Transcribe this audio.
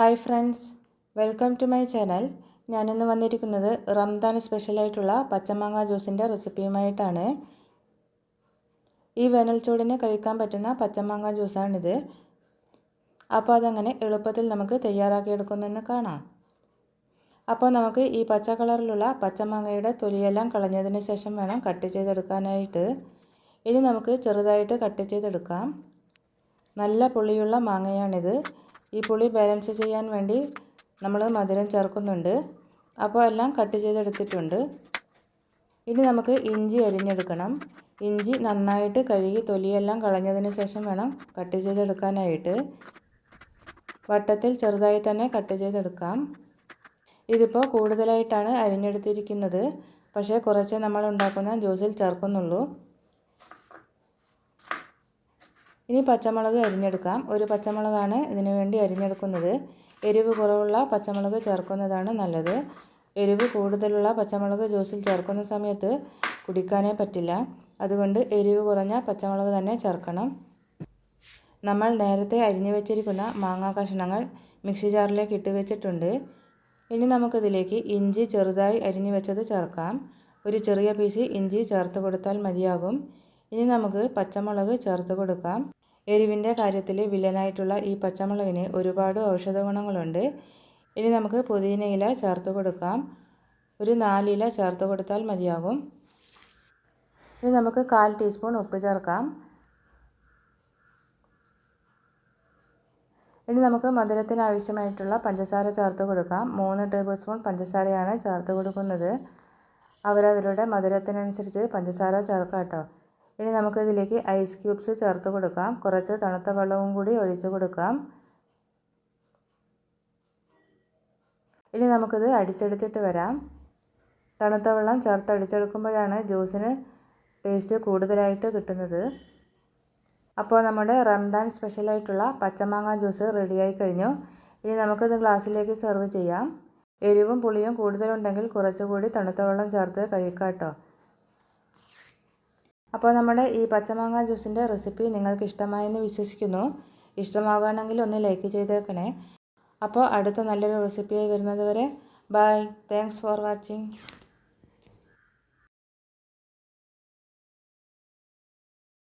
Hi friends welcome to my channel. ഞാനിന്ന് വന്നിരിക്കുന്നത് റംദാൻ സ്പെഷ്യലായിട്ടുള്ള പച്ചമാങ്ങ ജ്യൂസിന്റെ റെസിപ്പിയുമായിട്ടാണ്. ഈ വേനൽച്ചൂടിന് കഴിക്കാൻ പറ്റുന്ന പച്ചമാങ്ങ ജ്യൂസാണിത്. അപ്പോൾ അതങ്ങനെ എളുപ്പത്തിൽ നമുക്ക് തയ്യാറാക്കിയെടുക്കുന്നെന്ന് കാണാം. അപ്പോൾ നമുക്ക് ഈ പച്ച കളറിലുള്ള പച്ചമാങ്ങയുടെ തൊലിയെല്ലാം കളഞ്ഞതിന് ശേഷം വേണം കട്ട് ചെയ്തെടുക്കാനായിട്ട്. ഇനി നമുക്ക് ചെറുതായിട്ട് കട്ട് ചെയ്തെടുക്കാം. നല്ല പുളിയുള്ള മാങ്ങയാണിത്. ഈ പുളി ബാലൻസ് ചെയ്യാൻ വേണ്ടി നമ്മൾ മധുരം ചേർക്കുന്നുണ്ട്. അപ്പോൾ എല്ലാം കട്ട് ചെയ്തെടുത്തിട്ടുണ്ട്. ഇനി നമുക്ക് ഇഞ്ചി അരിഞ്ഞെടുക്കണം. ഇഞ്ചി നന്നായിട്ട് കഴുകി തൊലിയെല്ലാം കളഞ്ഞതിന് ശേഷം വേണം കട്ട് ചെയ്തെടുക്കാനായിട്ട്. വട്ടത്തിൽ ചെറുതായി തന്നെ കട്ട് ചെയ്തെടുക്കാം. ഇതിപ്പോൾ കൂടുതലായിട്ടാണ് അരിഞ്ഞെടുത്തിരിക്കുന്നത്. പക്ഷേ കുറച്ച് നമ്മൾ ഉണ്ടാക്കുന്ന ജ്യൂസിൽ ചേർക്കുന്നുള്ളൂ. ഇനി പച്ചമുളക് അരിഞ്ഞെടുക്കാം. ഒരു പച്ചമുളകാണ് ഇതിനു വേണ്ടി അരിഞ്ഞെടുക്കുന്നത്. എരിവ് കുറവുള്ള പച്ചമുളക് ചേർക്കുന്നതാണ് നല്ലത്. എരിവ് കൂടുതലുള്ള പച്ചമുളക് ജ്യൂസിൽ ചേർക്കുന്ന സമയത്ത് കുടിക്കാനേ പറ്റില്ല. അതുകൊണ്ട് എരിവ് കുറഞ്ഞ പച്ചമുളക് തന്നെ ചേർക്കണം. നമ്മൾ നേരത്തെ അരിഞ്ഞു വെച്ചിരിക്കുന്ന മാങ്ങാ കഷ്ണങ്ങൾ മിക്സി ജാറിലേക്ക് ഇട്ട് വെച്ചിട്ടുണ്ട്. ഇനി നമുക്കിതിലേക്ക് ഇഞ്ചി ചെറുതായി അരിഞ്ഞു വെച്ചത് ചേർക്കാം. ഒരു ചെറിയ പീസ് ഇഞ്ചി ചേർത്ത് കൊടുത്താൽ മതിയാകും. ഇനി നമുക്ക് പച്ചമുളക് ചേർത്ത് കൊടുക്കാം. എരിവിന്റെ കാര്യത്തിൽ വില്ലനായിട്ടുള്ള ഈ പച്ചമുളകിന് ഒരുപാട് ഔഷധ ഗുണങ്ങളുണ്ട് ഇനി നമുക്ക് പുതിനയില ചേർത്ത് കൊടുക്കാം. ഒരു നാലില ചേർത്ത് കൊടുത്താൽ മതിയാകും. ഇനി നമുക്ക് കാൽ ടീസ്പൂൺ ഉപ്പ് ചേർക്കാം. ഇനി നമുക്ക് മധുരത്തിന് ആവശ്യമായിട്ടുള്ള പഞ്ചസാര ചേർത്ത് കൊടുക്കാം. മൂന്ന് ടേബിൾ സ്പൂൺ പഞ്ചസാരയാണ് ചേർത്ത് കൊടുക്കുന്നത്. അവരവരുടെ മധുരത്തിനനുസരിച്ച് പഞ്ചസാര ചേർക്കാം കേട്ടോ. ഇനി നമുക്കിതിലേക്ക് ഐസ് ക്യൂബ്സ് ചേർത്ത് കൊടുക്കാം. കുറച്ച് തണുത്ത വെള്ളവും കൂടി ഒഴിച്ചു കൊടുക്കാം. ഇനി നമുക്കിത് അടിച്ചെടുത്തിട്ട് വരാം. തണുത്ത വെള്ളം ചേർത്ത് അടിച്ചെടുക്കുമ്പോഴാണ് ജ്യൂസിന് ടേസ്റ്റ് കൂടുതലായിട്ട് കിട്ടുന്നത്. അപ്പോൾ നമ്മുടെ റംദാൻ സ്പെഷ്യലായിട്ടുള്ള പച്ചമാങ്ങ ജ്യൂസ് റെഡിയായി കഴിഞ്ഞു. ഇനി നമുക്കിത് ഗ്ലാസ്സിലേക്ക് സെർവ് ചെയ്യാം. എരിവും പുളിയും കൂടുതലുണ്ടെങ്കിൽ കുറച്ചുകൂടി തണുത്ത വെള്ളം ചേർത്ത് കഴിക്കാം കേട്ടോ. അപ്പോൾ നമ്മുടെ ഈ പച്ചമാങ്ങ ജ്യൂസിന്റെ റെസിപ്പി നിങ്ങൾക്ക് ഇഷ്ടമായെന്ന് വിശ്വസിക്കുന്നു. ഇഷ്ടമാവുകയാണെങ്കിൽ ഒന്ന് ലൈക്ക് ചെയ്തേക്കണേ. അപ്പോൾ അടുത്ത നല്ലൊരു റെസിപ്പിയായി വരുന്നത് വരെ ബൈ. Thanks for watching.